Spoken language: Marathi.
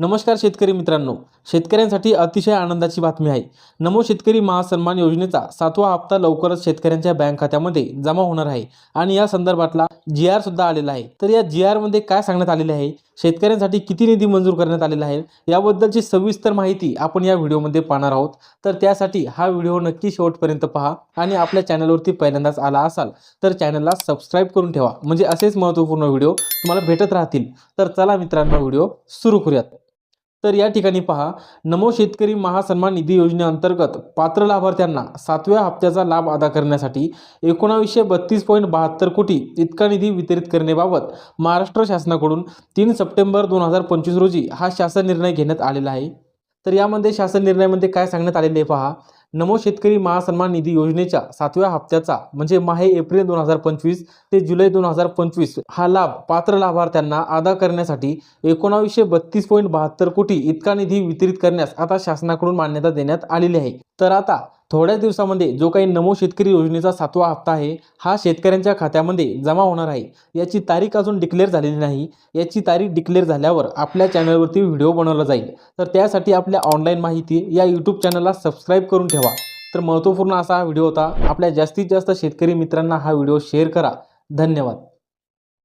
नमस्कार शेतकरी मित्रांनो. शेतकऱ्यांसाठी अतिशय आनंदाची बातमी आहे. नमो शेतकरी महासन्मान योजनेचा सातवा हप्ता लवकरच शेतकऱ्यांच्या बँक खात्यामध्ये जमा होणार आहे आणि या संदर्भातला जी आर सुद्धा आलेला आहे. तर या जी आरमध्ये काय सांगण्यात आलेले आहे? शेतकऱ्यांसाठी किती निधी मंजूर करण्यात आलेला आहे? याबद्दलची सविस्तर माहिती आपण या व्हिडिओमध्ये पाहणार आहोत. तर त्यासाठी हा व्हिडिओ नक्की शेवटपर्यंत पहा आणि आपल्या चॅनलवरती पहिल्यांदाच आला असाल तर चॅनलला सबस्क्राईब करून ठेवा. म्हणजे असेच महत्त्वपूर्ण व्हिडिओ तुम्हाला भेटत राहतील. तर चला मित्रांनो व्हिडिओ सुरू करूयात. तर या ठिकाणी पहा नमो शेतकरी महासन्मान निधी योजनेअंतर्गत पात्र लाभार्थ्यांना सातव्या हप्त्याचा लाभ अदा करण्यासाठी एकोणावीसशे बत्तीस पॉईंट बहात्तर कोटी इतका निधी वितरित करण्याबाबत महाराष्ट्र शासनाकडून तीन सप्टेंबर दोन हजार पंचवीस रोजी हा शासन निर्णय घेण्यात आलेला आहे. तर यामध्ये शासन निर्णयामध्ये काय सांगण्यात आलेले आहे पहा नमो शेतकरी महासन्मान निधी योजनेच्या सातव्या हप्त्याचा म्हणजे माहे एप्रिल दोन हजार पंचवीस ते जुलै दोन हजार पंचवीस हा लाभ पात्र लाभार्थ्यांना अदा करण्यासाठी एकोणावीसशे बत्तीस पॉईंट बहात्तर कोटी इतका निधी वितरित करण्यास आता शासनाकडून मान्यता देण्यात आलेली आहे. तर आता थोड्या दिवसामध्ये जो काही नमो शेतकरी योजनेचा सातवा हप्ता आहे हा शेतकऱ्यांच्या खात्यामध्ये जमा होणार आहे. याची तारीख अजून डिक्लेअर झालेली नाही. याची तारीख डिक्लेअर झाल्यावर आपल्या चॅनलवरती व्हिडिओ बनवला जाईल. तर त्यासाठी आपल्या ऑनलाईन माहिती या यूट्यूब चॅनलला सबस्क्राईब करून ठेवा. तर महत्त्वपूर्ण असा हा व्हिडिओ होता. आपल्या जास्तीत जास्त शेतकरी मित्रांना हा व्हिडिओ शेअर करा. धन्यवाद.